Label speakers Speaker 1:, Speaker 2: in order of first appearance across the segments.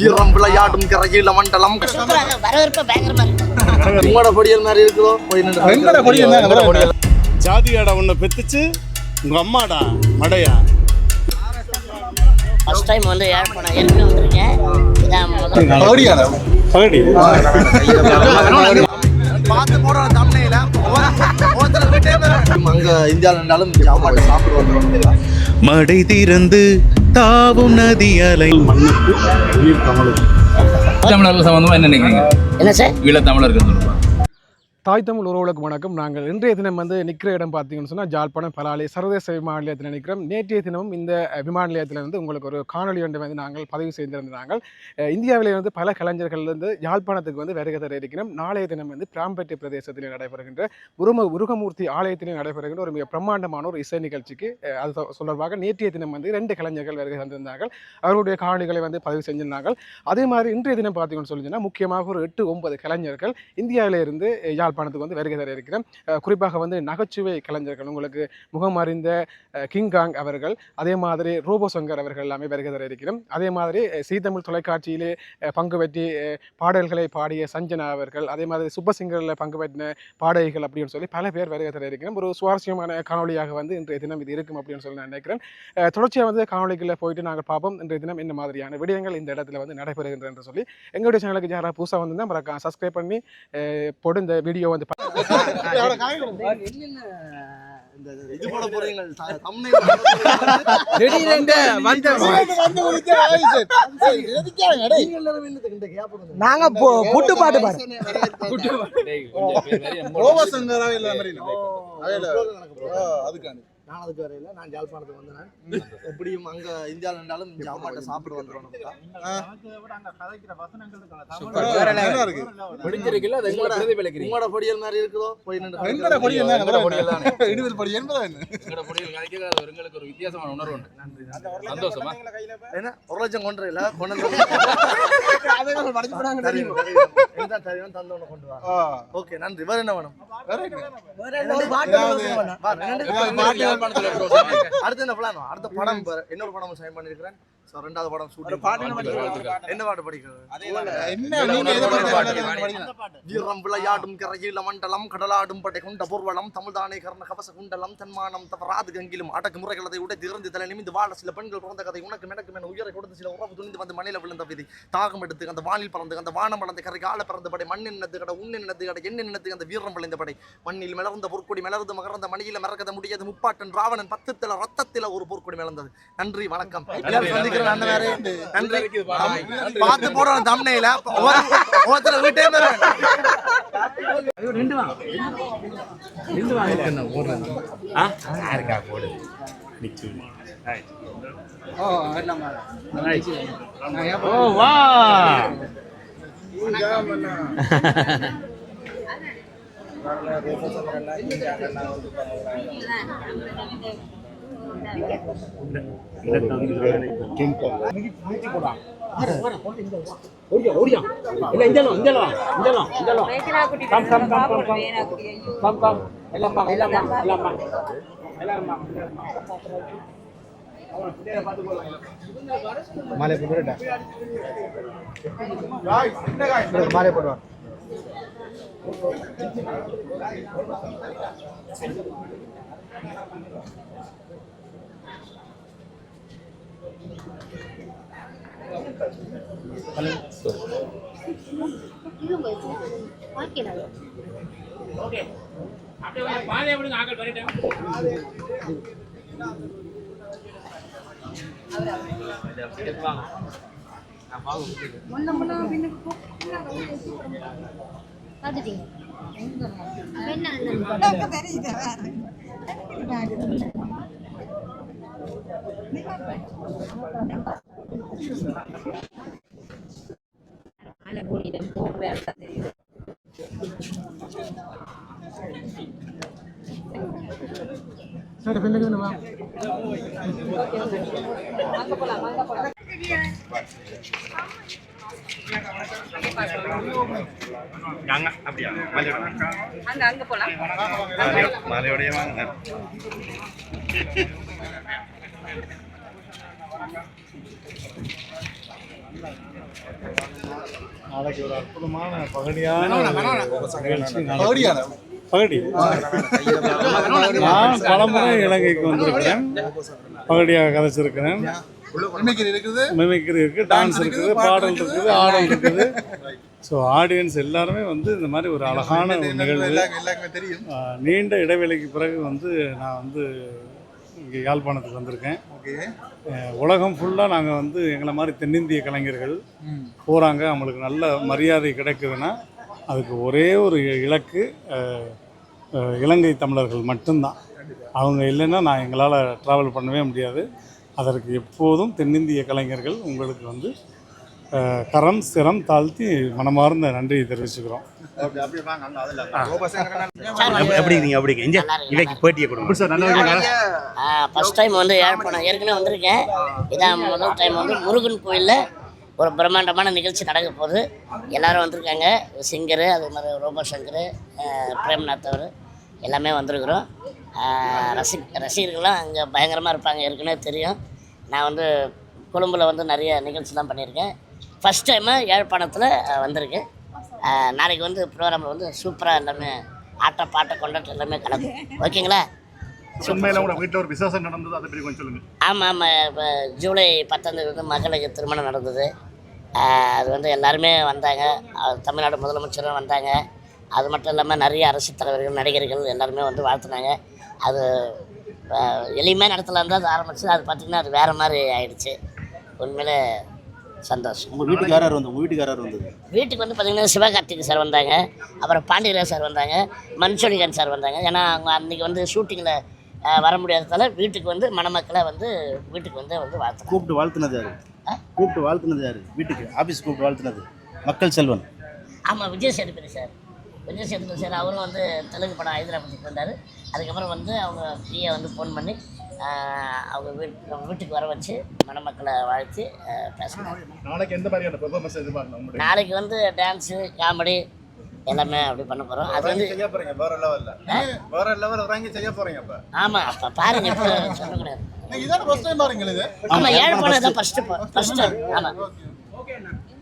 Speaker 1: வீரம் விளையாடும் கரையில மண்டலம். உங்களோட பொடியல் மாதிரி இருக்குதோ? போய் நின்று
Speaker 2: எங்கட பொடியல்.
Speaker 3: ஜாதியாடா உன்னை பெத்துச்சு உங்க அம்மாடா மடையா.
Speaker 4: ஃபர்ஸ்ட் டைம் வந்து யாழ்ப்பாணம் ஏற்கனவே வந்திருக்கேன்.
Speaker 1: பார்த்து போடுற தம்னையில அங்க இந்தியாவில் இருந்தாலும் சாப்பாடு சாப்பிட்டு வந்துடும்
Speaker 5: மடை திறந்து தாவும் நதி அலை.
Speaker 3: மண்ணுக்கு உயிர் தமிழுக்கு
Speaker 6: தமிழர்கள் சம்பந்தமா என்ன நினைக்கிறீங்க?
Speaker 4: என்ன சார்?
Speaker 6: ஈழத்தமிழர்கள் சொல்லுங்க
Speaker 2: தாய் தமிழ் உறவுகளுக்கு வணக்கம். நாங்கள் இன்றைய தினம் வந்து நிற்கிற இடம் பார்த்தீங்கன்னு சொன்னால் ஜாழ்ப்பாணம் பலாலி சர்வதேச விமான நிலையத்தில் நிற்கிறோம். நேற்றைய தினமும் இந்த விமான நிலையத்தில் வந்து உங்களுக்கு ஒரு காணொலி ஒன்று வந்து நாங்கள் பதிவு செய்திருந்தாங்க அஹ், இந்தியாவிலே வந்து பல கலைஞர்கள் வந்து யாழ்ப்பாணத்துக்கு வந்து வருகை தர இருக்கிறோம். நாளைய தினம் வந்து பிராம்பேட்டை பிரதேசத்தில் நடைபெறுகின்ற உரும உருகமூர்த்தி ஆலயத்திலே நடைபெறுகின்ற ஒரு மிக பிரம்மாண்டமான ஒரு இசை நிகழ்ச்சிக்கு அது தொடர்பாக நேற்றைய தினம் வந்து ரெண்டு கலைஞர்கள் வருகை தந்திருந்தார்கள். அவர்களுடைய காணொலிகளை வந்து பதிவு செஞ்சிருந்தார்கள். அதே மாதிரி இன்றைய தினம் பார்த்தீங்கன்னு சொல்லிச்சுன்னா முக்கியமாக ஒரு எட்டு ஒன்பது கலைஞர்கள் இந்தியாவிலிருந்து யாழ்ப்பாணம் யாழ்ப்பாணத்துக்கு வந்து வருகை தர இருக்கிறேன். குறிப்பாக வந்து நகைச்சுவை கலைஞர்கள் உங்களுக்கு முகம் அறிந்த கிங்காங் அவர்கள் அதே மாதிரி ரூபசங்கர் அவர்கள் எல்லாமே வருகை தர இருக்கிறோம் அதே மாதிரி சீதமிழ் தொலைக்காட்சியிலே பங்கு பெற்றி பாடல்களை பாடிய சஞ்சனா அவர்கள் அதே மாதிரி சுப்பசிங்கரில் பங்கு பெற்றின பாடகிகள் அப்படின்னு சொல்லி பல பேர் வருகை தர இருக்கிறோம் ஒரு சுவாரஸ்யமான காணொலியாக வந்து இன்றைய தினம் இது இருக்கும் அப்படின்னு சொல்லி நான் நினைக்கிறேன். தொடர்ச்சியாக வந்து காணொலிகளில் போயிட்டு நாங்கள் பார்ப்போம். இன்றைய தினம் என்ன மாதிரியான விடயங்கள் இந்த இடத்துல வந்து நடைபெறுகின்றன என்று சொல்லி எங்களுடைய சேனலுக்கு யாராவது புதுசாக வந்து மறக்காம சப்ஸ்கிரைப் பண்ணி அஹ், போட்டு இந்த வீடியோ வந்து
Speaker 1: போறீங்க தம்னை
Speaker 7: நாங்க புட்டு பாட்டு பாடு.
Speaker 2: ரோபசங்கரா
Speaker 1: நான் அதுக்கு வரையில நான் ஜாழ்ப்பாணத்துக்கு வந்தேன். எப்படியும் அங்க இந்தியாவில் இருந்தாலும் சாப்பாட்டை சாப்பிட்டு வந்துடும் உங்களோட பொடியல் மாதிரி இருக்குதோ? போய்
Speaker 2: பொடியல்
Speaker 6: பொடியல்
Speaker 2: எங்கட
Speaker 6: தானே.
Speaker 2: இடுதல் பொடி என்பதா என்ன?
Speaker 6: எங்களோட பொடியில் கிடைக்கிறது அது ஒரு எங்களுக்கு ஒரு வித்தியாசமான உணர்வு உண்டு. சந்தோஷமா?
Speaker 1: என்ன? ஒரு லட்சம் கொண்டு இல்ல கொண்டு கொண்டு வா ஓகே நன்றி. வேற என்ன வேணும்?
Speaker 2: என்ன?
Speaker 1: அடுத்து என்ன பிளான் அடுத்த படம் பாரு. இன்னொரு படம் சைன் பண்ணிருக்கிறேன். So, ரெண்டாவது படம் ஷூட் என்ன பாட்டு படிக்கிறது?
Speaker 2: என்ன? நீங்க எதை பத்தி பாடுறீங்க?
Speaker 1: வீரம் விளையாடும் கரையில மண்டலம் கடலாடும் படை கொண்ட பொருவளம் தமிழ்தானே கர்ண கவச குண்டலம் தன்மானம் தவறாது கங்கிலும். அடக்கு முறைகளதை உடை திறந்து தலை நிமிந்து வாழ சில பெண்கள் பிறந்த கதை உனக்கு எனக்கு என உயரை கொடுத்து சில உறவு துணிந்து வந்து மண்ணில விழுந்த விதி. தாகம் எடுத்து அந்த வானில் பறந்து அந்த வானம் வளர்ந்த கரை கால பிறந்த படை மண்ணின் நினத்து கடை உண்ணின் நினத்து கடை எண்ணின் நினத்து அந்த வீரம் விளைந்த படை. மண்ணில் மலர்ந்த பொற்கொடி மலர்ந்து மகர்ந்த மணியில மறக்கத முடியாது முப்பாட்டன் ராவணன் பத்துத்தில ரத்தத்தில ஒரு பொற்கொடி மலர்ந்தது நன்றி வணக்கம். எல்லாரும் சந்திக்கிறேன் அந்த வேற நன்றி. பார்த்து போடுற தம்னையில ஒருத்தர் வீட்டே
Speaker 8: மாலை போட்டு மாலை போடுவான் ஹலோ ஓகே அப்படியே பாதையை விடுங்க ஆக்கல் பண்ணிட்டேன் வாங்க அலகுரிடம் போக்குவரத்து
Speaker 2: சரி பின்னுக்கு நம்ம
Speaker 9: பார்த்துட்டீங்க என்ன
Speaker 3: மலையோடைய வாங்க. நாளைக்கு ஒரு அற்புதமான பகடியான நாளைக்கு. பகடி? நான் பலமுறை இலங்கைக்கு வந்திருக்கிறேன். பகடியாக கதைச்சிருக்கிறேன். மிமிக்ரி இருக்குது. டான்ஸ் இருக்குது பாடல் இருக்குது. ஆடல் இருக்குது. ஸோ ஆடியன்ஸ் எல்லாருமே வந்து இந்த மாதிரி ஒரு அழகான ஒரு நிகழ்வு. ஆ, நீண்ட இடைவேளைக்கு பிறகு வந்து நான் வந்து இங்கே யாழ்ப்பாணத்துக்கு வந்திருக்கேன். உலகம் ஃபுல்லாக நாங்கள் வந்து எங்களை மாதிரி தென்னிந்திய கலைஞர்கள் போகிறாங்க அவங்களுக்கு நல்ல மரியாதை கிடைக்குதுன்னா அதுக்கு ஒரே ஒரு இலக்கு இலங்கை தமிழர்கள் மட்டும்தான். அவங்க இல்லைன்னா நான் எங்களால் ட்ராவல் பண்ணவே முடியாது. அதற்கு எப்போதும் தென்னிந்திய கலைஞர்கள் உங்களுக்கு வந்து கரம் சிரம் தாழ்த்தி மனமார்ந்த நன்றியை தெரிவிச்சுக்கிறோம்.
Speaker 5: எப்படி இருக்கீங்க? அப்படி இங்க இவைக்கு பேட்டியை கொடுங்க
Speaker 4: ஃபர்ஸ்ட் டைம் வந்து யாழ்ப்பாணம் ஏற்கனவே வந்திருக்கேன். இதான் முதல் டைம் வந்து முருகன் கோயிலில் ஒரு பிரம்மாண்டமான நிகழ்ச்சி நடக்க போகுது. எல்லாரும் வந்திருக்காங்க. சிங்கரு அது மாதிரி ரோபோ சங்கர் பிரேம்நாத் அவர் எல்லாமே வந்திருக்கிறோம். ரசி ரசிகர்கள்லாம் அங்கே பயங்கரமாக இருப்பாங்க. ஏற்கனவே தெரியும். நான் வந்து கொழும்பில் வந்து நிறைய நிகழ்ச்சிலாம் பண்ணியிருக்கேன். ஃபஸ்ட் டைமு யாழ்ப்பாணத்தில் வந்திருக்கேன். நாளைக்கு வந்து ப்ரோக்ராமில் வந்து சூப்பராக எல்லாமே ஆட்ட பாட்ட கொண்டாட்டம் எல்லாமே கலக்கும். ஓகேங்களா?
Speaker 3: உண்மையில வீட்டில் ஒரு விசேஷம் நடந்தது அதை பற்றி கொஞ்சம் சொல்லுங்கள்
Speaker 4: ஆமாம் ஆமாம் இப்போ ஜூலை பத்தாந்தேதி வந்து மகளுக்கு திருமணம் நடந்தது. அது வந்து எல்லாருமே வந்தாங்க. தமிழ்நாடு முதலமைச்சரும் வந்தாங்க. அது மட்டும் இல்லாமல் நிறைய அரசு தலைவர்கள் நடிகர்கள் எல்லாருமே வந்து வாழ்த்துனாங்க. அது எளிமையாக நடத்தலாம் தான் அது ஆரம்பிச்சு அது பார்த்திங்கன்னா அது வேறு மாதிரி ஆயிடுச்சு. உண்மையிலே சந்தோஷம்.
Speaker 5: உங்க வீட்டுக்கு யார் யார் வந்து? வீட்டுக்கு வந்தது
Speaker 4: வந்து பார்த்திங்கன்னா சிவகார்த்திக் சார் வந்தாங்க. அப்புறம் பாண்டியராஜ் சார் வந்தாங்க. மன்சோனிகன் சார் வந்தாங்க. ஏன்னா அவங்க அன்றைக்கி வந்து ஷூட்டிங்கில் வர முடியாததால வீட்டுக்கு வந்து மணமக்களை வந்து வீட்டுக்கு வந்து வந்து வாழ்த்துனாங்க.
Speaker 5: கூப்பிட்டு வாழ்த்துனது யாரு? கூப்பிட்டு வாழ்த்துனது யாரு? வீட்டுக்கு ஆபீஸ் கூப்பிட்டு வாழ்த்துனது மக்கள் செல்வன்.
Speaker 4: ஆமாம் விஜய் சேதுபதி சார். விஜய் சேதுபதி சார் அவரும் வந்து தெலுங்கு படம் ஹைதராபாத்துக்கு வந்தார். அதுக்கப்புறம் வந்து அவங்க ஃப்ரீயாக வந்து ஃபோன் பண்ணி அவங்க வீட் அவங்க வீட்டுக்கு வர வச்சு மணமக்களை வாழ்த்தி பேசினாங்க.
Speaker 3: நாளைக்கு எந்த மாதிரியான பெர்ஃபார்மன்ஸ் எதிர்பார்க்கலாம் உங்களுடைய?
Speaker 4: நாளைக்கு வந்து டான்ஸு காமெடி எல்லாமே அப்படி பண்ண போகிறோம் அது வந்து
Speaker 3: செய்ய போறீங்க வேற லெவல்ல வேற லெவல் வாங்கி செய்ய போறீங்க அப்ப.
Speaker 4: ஆமாம் அப்போ பாருங்க இப்போ சொல்லக்கூடாது
Speaker 3: இதான் ஃபர்ஸ்ட் டைம் பாருங்க இது.
Speaker 4: ஆமாம் யாழ்ப்பாணம் தான் ஃபஸ்ட்டு ஃபஸ்ட்டு ஆமாம்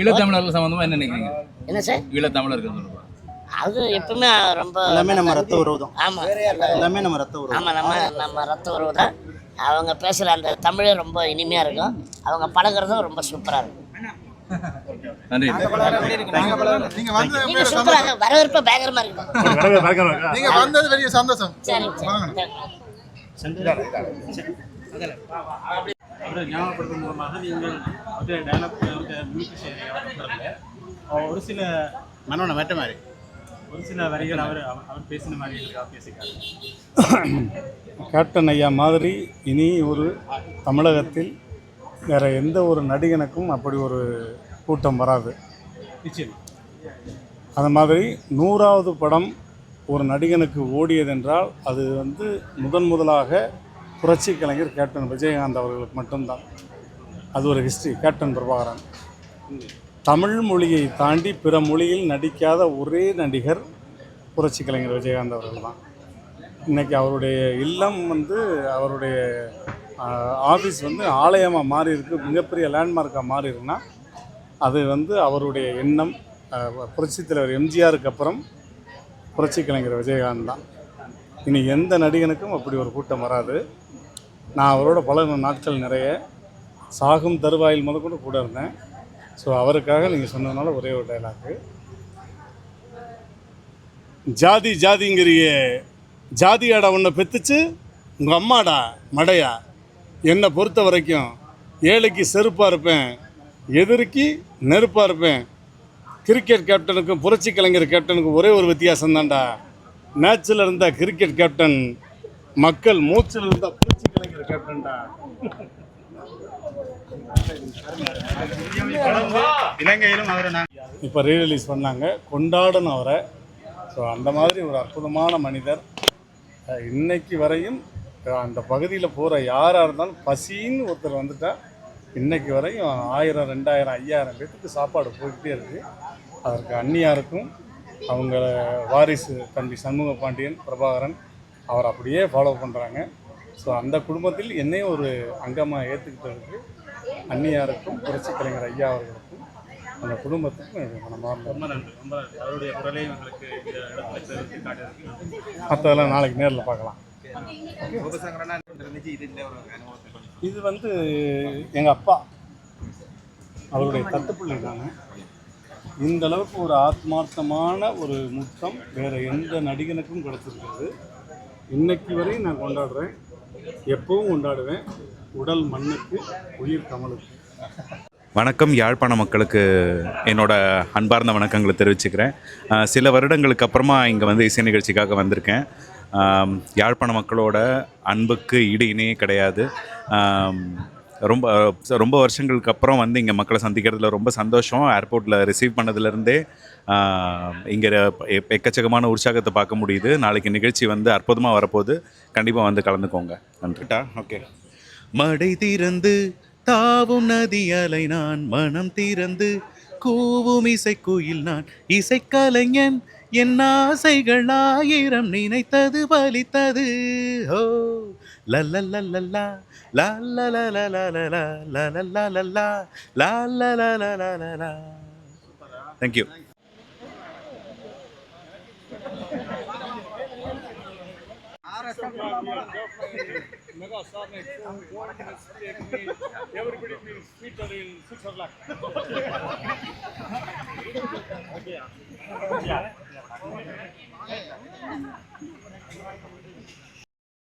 Speaker 6: ஈழத்தமிழர்கள் சம்பந்தமா என்ன நினைக்கிறீங்க?
Speaker 4: என்ன சார்?
Speaker 6: ஈழத்தமிழர்கள்
Speaker 4: அது எப்பவுமே ரொம்ப
Speaker 5: எல்லாமே நம்ம ரத்த உறவு தான்
Speaker 4: ஆமாம்
Speaker 5: எல்லாமே நம்ம ரத்த உறவு.
Speaker 4: ஆமாம் நம்ம நம்ம ரத்த உறவு தான் அவங்க பேசுகிற அந்த தமிழே ரொம்ப இனிமையாக இருக்கும். அவங்க பழகுறதும் ரொம்ப சூப்பராக இருக்கும். வரவேற்பு பயங்கரமாக இருக்கும்.
Speaker 3: நீங்க வந்தது பெரிய சந்தோஷம்.
Speaker 4: சரி. சரி
Speaker 8: அவரை ஞாபகப்படுத்தும் மூலமாக நீங்கள் அவருடைய டயலாக் அவருடைய மியூசிக் செய்கிறீங்க ஒரு சில
Speaker 5: மனோன மெட்ட மாதிரி.
Speaker 8: ஒரு சில வரிகள் அவர் அவர் பேசின மாதிரி பேசிக்காரு.
Speaker 3: கேப்டன் ஐயா மாதிரி இனி ஒரு தமிழகத்தில் வேற எந்த ஒரு நடிகனுக்கும் அப்படி ஒரு கூட்டம் வராது.
Speaker 8: நிச்சயம்.
Speaker 3: அது மாதிரி நூறாவது படம் ஒரு நடிகனுக்கு ஓடியதென்றால் அது வந்து முதன் முதலாக புரட்சி கலைஞர் கேப்டன் விஜயகாந்த் அவர்களுக்கு மட்டும்தான். அது ஒரு ஹிஸ்ட்ரி கேப்டன் பிரபாகரன். தமிழ் மொழியை தாண்டி பிற மொழியில் நடிக்காத ஒரே நடிகர் புரட்சி கலைஞர் விஜயகாந்த் அவர்கள் தான். இன்றைக்கி அவருடைய இல்லம் வந்து அவருடைய ஆஃபீஸ் வந்து ஆலயமாக மாறி இருக்கு மிகப்பெரிய லேண்ட்மார்க்காக மாறி இருக்குன்னா அது வந்து அவருடைய எண்ணம் புரட்சி தலைவர் எம்ஜிஆருக்கு அப்புறம் புரட்சி கலைஞர் விஜயகாந்த் தான். இனி எந்த நடிகனுக்கும் அப்படி ஒரு கூட்டம் வராது. நான் அவரோட பல நாட்கள் நிறைய. சாகும் தருவாயில் முதற்கொண்டு கூட இருந்தேன். ஸோ அவருக்காக நீங்கள் சொன்னதுனால ஒரே ஒரு டைலாக்கு ஜாதி ஜாதிங்கிறியே ஜாதியாடா உன்னை பெத்துச்சு? உங்கள் அம்மாடா மடையா? என்னை பொறுத்த வரைக்கும் ஏழைக்கு செருப்பாக இருப்பேன் எதிரிக்கு நெருப்பாக இருப்பேன். கிரிக்கெட் கேப்டனுக்கும் புரட்சி கலைஞர் கேப்டனுக்கும் ஒரே ஒரு வித்தியாசம் தான்டா மேட்ச்சில் இருந்தால் கிரிக்கெட் கேப்டன் மக்கள் மூச்சில் இருந்தால் புரட்சி கலைஞர் கேப்டன்டா
Speaker 8: இலங்கையிலும் அவரை நான்
Speaker 3: இப்போ ரீரிலீஸ் பண்ணாங்க. கொண்டாடணும் அவரை. ஸோ அந்த மாதிரி ஒரு அற்புதமான மனிதர். இன்னைக்கு வரையும் அந்த பகுதியில் போகிற யாராக இருந்தாலும் பசின்னு ஒருத்தர் வந்துட்டா இன்னைக்கு வரையும் ஆயிரம் ரெண்டாயிரம் ஐயாயிரம் பேத்துக்கு சாப்பாடு போய்கிட்டே இருக்குது அதற்கு அந்நியாருக்கும் அவங்க வாரிசு தம்பி சண்முக பாண்டியன் பிரபாகரன் அவர் அப்படியே ஃபாலோ பண்ணுறாங்க ஸோ அந்த குடும்பத்தில் என்னையும் ஒரு அங்கமாக ஏற்றுக்கிட்டதுக்கு அந்நியாருக்கும் புரட்சி கலைஞர் ஐயா அவர்களுக்கும் அந்த குடும்பத்துக்கும்
Speaker 8: ரொம்ப நன்றி. ரொம்ப நன்றி. அவருடைய குரலையும் எங்களுக்கு இந்த இடத்துல தெரிவித்து காட்டியதற்கு
Speaker 3: மற்றதெல்லாம் நாளைக்கு நேரில் பார்க்கலாம்.
Speaker 6: இது இந்த ஒரு அனுபவத்தை கொஞ்சம்
Speaker 3: இது வந்து எங்கள் அப்பா அவருடைய தட்டுப்பிள்ளை நான் இந்த அளவுக்கு ஒரு ஆத்மார்த்தமான ஒரு முத்தம் வேற எந்த நடிகனுக்கும் கிடைச்சிருக்கிறது இன்னைக்கு வரையும் நான் கொண்டாடுறேன். எப்பவும் கொண்டாடுவேன். உடல் மண்ணுக்கு உயிர் கமலுக்கு.
Speaker 10: வணக்கம் யாழ்ப்பாண மக்களுக்கு என்னோட அன்பார்ந்த வணக்கங்களை தெரிவிச்சுக்கிறேன். சில வருடங்களுக்கு அப்புறமா இங்கே வந்து இசை நிகழ்ச்சிக்காக வந்திருக்கேன். யாழ்ப்பாண மக்களோட அன்புக்கு ஈடு இணையே கிடையாது. ரொம்ப ரொம்ப வருஷங்களுக்கு அப்புறம் வந்து இங்கே மக்களை சந்திக்கிறதுல ரொம்ப சந்தோஷம். ஏர்போர்ட்டில் ரிசீவ் பண்ணதுலேருந்தே இங்கே எக்கச்சக்கமான உற்சாகத்தை பார்க்க முடியுது. நாளைக்கு நிகழ்ச்சி வந்து அற்புதமாக வரப்போகுது. கண்டிப்பாக வந்து கலந்துக்கோங்க. நன்றிட்டா ஓகே.
Speaker 5: மடை திறந்து தாவும் நதி அலை நான் மனம் திறந்து கூவும் இசைக்குயில் நான் இசைக்கலைஞன் என் ஆசைகள் ஆயிரம் நினைத்தது பலித்தது ஓ லல்லல்லல்லா mega star like
Speaker 10: so
Speaker 3: don't mistake me everybody feels sweeter in switzerland okay yeah, yeah.